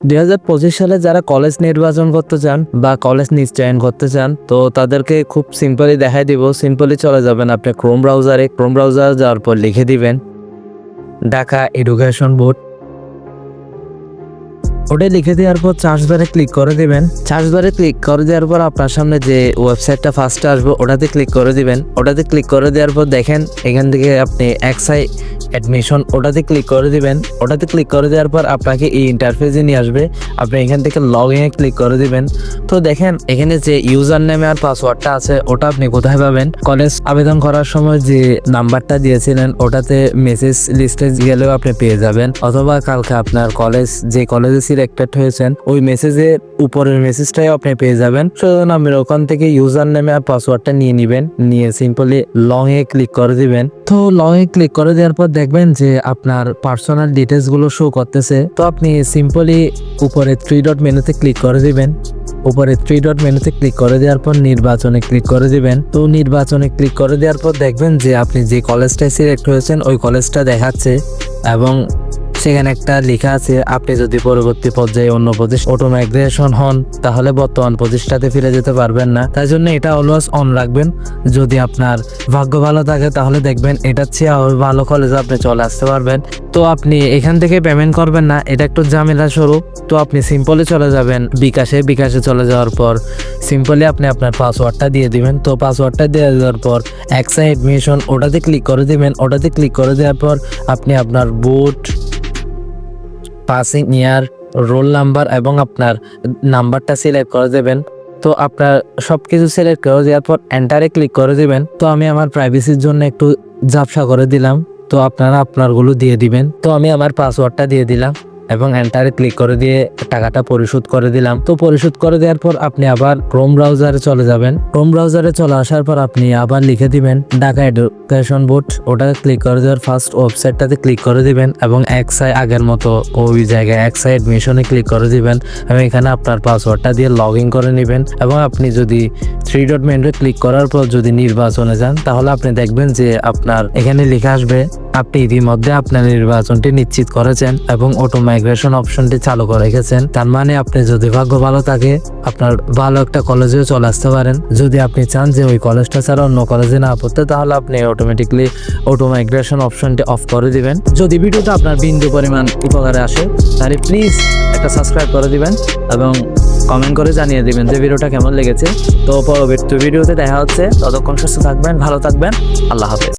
দুই হাজার পঁচিশ সালে যারা কলেজ নির্বাচন করতে চান বা কলেজ নিশ্চয়ন করতে চান, তো তাদেরকে খুব সিম্পলি দেখাই দিব। সিম্পলি চলে যাবেন আপনি ক্রোম ব্রাউজারে ক্রোম ব্রাউজার যাওয়ার পর লিখে দিবেন, ঢাকা এডুকেশন বোর্ড ওটা লিখে দেওয়ার পর চার্জ বারে ক্লিক করে দিবেন। চার্জ বারে ক্লিক করে দেওয়ার পর আপনার সামনে যে ওয়েবসাইটটা ফার্স্টে আসবে, ওটাতে ক্লিক করে দিবেন। ওটাতে ক্লিক করে দেওয়ার পর দেখেন, এখান থেকে আপনি এক্সাই অ্যাডমিশন ওটাতে ক্লিক করে দিবেন। ওটাতে ক্লিক করে দেওয়ার পর আপনাকে এই ইন্টারফেসে নিয়ে আসবে। আপনি এখান থেকে লগ ইনে ক্লিক করে দিবেন। তো দেখেন, এখানে যে ইউজার নেমে আর পাসওয়ার্ডটা আছে, ওটা আপনি কোথায় পাবেন? কলেজ আবেদন করার সময় যে নাম্বারটা দিয়েছিলেন, ওটাতে মেসেজ লিস্টে গেলেও আপনি পেয়ে যাবেন। অথবা কালকে আপনার কলেজ যে কলেজে সিলেক্টেড হয়েছেন, ওই মেসেজের উপরের মেসেজটাই আপনি পেয়ে যাবেন। সুতরাং আপনি ওখান থেকে ইউজার নেমে আর পাসওয়ার্ডটা নিয়ে নেবেন। নিয়ে সিম্পলি লং এ ক্লিক করে দিবেন। তো লয়ে ক্লিক করে দেওয়ার পর দেখবেন যে আপনার পার্সোনাল ডিটেলসগুলো শো করতেছে। তো আপনি সিম্পলি উপরে থ্রি ডট মেনুতে ক্লিক করে দিবেন। উপরে থ্রি ডট মেনুতে ক্লিক করে দেওয়ার পর নির্বাচনে ক্লিক করে দিবেন। তো নির্বাচনে ক্লিক করে দেওয়ার পর দেখবেন যে আপনি যে কলেজটায় সিলেক্ট হয়েছেন, ওই কলেজটা দেখাচ্ছে এবং সেখানে একটা লেখা আছে, আপনি যদি পরবর্তী পর্যায়ে অন্য প্রতিষ্ঠা অটো মাইগ্রেশন হন, তাহলে বর্তমান প্রতিষ্ঠাতে ফিরে যেতে পারবেন না। তাই জন্য এটা অলওয়েজ অন রাখবেন। যদি আপনার ভাগ্য ভালো থাকে, তাহলে দেখবেন এটার চেয়ে ভালো কলেজে আপনি চলে আসতে পারবেন। তো আপনি এখান থেকে পেমেন্ট করবেন না, এটা একটু ঝামেলা স্বরূপ। তো আপনি সিম্পলি চলে যাবেন। বিকাশে বিকাশে চলে যাওয়ার পর সিম্পলি আপনি আপনার পাসওয়ার্ডটা দিয়ে দিবেন। তো পাসওয়ার্ডটা দিয়ে দেওয়ার পর অ্যাক্সা এডমিশন ওটাতে ক্লিক করে দিবেন। ওটাতে ক্লিক করে দেওয়ার পর আপনি আপনার বুট পাসিং ইয়ার রোল নাম্বার এবং আপনার নাম্বারটা সিলেক্ট করে দেবেন। তো আপনার সব কিছু সিলেক্ট করে দেওয়ার পর এন্টারে ক্লিক করে দেবেন। তো আমি আমার প্রাইভেসির জন্য একটু ঝাপসা করে দিলাম। তো আপনারা আপনারগুলো দিয়ে দিবেন। তো আমি আমার পাসওয়ার্ডটা দিয়ে দিলাম। এবং এন্টারে ক্লিক করে দিয়ে টাকাটা পরিশোধ করে দিলাম। তো পরিশোধ করে দেওয়ার পর আপনি আবার ক্রোম ব্রাউজারে চলে যাবেন। ক্রোম ব্রাউজারে চলে আসার পর আপনি আবার লিখে দিবেন ঢাকা এডুকেশন বোর্ড ওটা ক্লিক করে দেওয়ার ফার্স্ট ওয়েবসাইটটাতে ক্লিক করে দিবেন এবং এক্সাই আগের মতো ওই জায়গায় এক্সাই এডমিশনে ক্লিক করে দিবেন এবং এখানে আপনার পাসওয়ার্ডটা দিয়ে লগ ইন করে নেবেন এবং আপনি যদি থ্রি ডট মেনুতে ক্লিক করার পর যদি নির্বাচনে যান, তাহলে আপনি দেখবেন যে আপনার এখানে লেখা আসবে আপনি ইতিমধ্যে আপনার নির্বাচনটি নিশ্চিত করেছেন এবং অটো মাইগ্রেশন অপশনটি চালু করে রেখেছেন। তার মানে আপনি যদি ভাগ্য ভালো থাকে, আপনার ভালো একটা কলেজেও চলে আসতে পারেন। যদি আপনি চান যে ওই কলেজটা ছাড়া অন্য কলেজে না পড়তে, তাহলে আপনি অটোমেটিকলি অটো মাইগ্রেশন অপশনটি অফ করে দিবেন। যদি ভিডিওটা আপনার বিন্দু পরিমাণ উপকারে আসে, তাহলে প্লিজ একটা সাবস্ক্রাইব করে দিবেন এবং কমেন্ট করে জানিয়ে দিবেন যে ভিডিওটা কেমন লেগেছে। তো পরবর্তী ভিডিওতে দেখা হচ্ছে। ততক্ষণ সুস্থ থাকবেন, ভালো থাকবেন। আল্লাহ হাফেজ।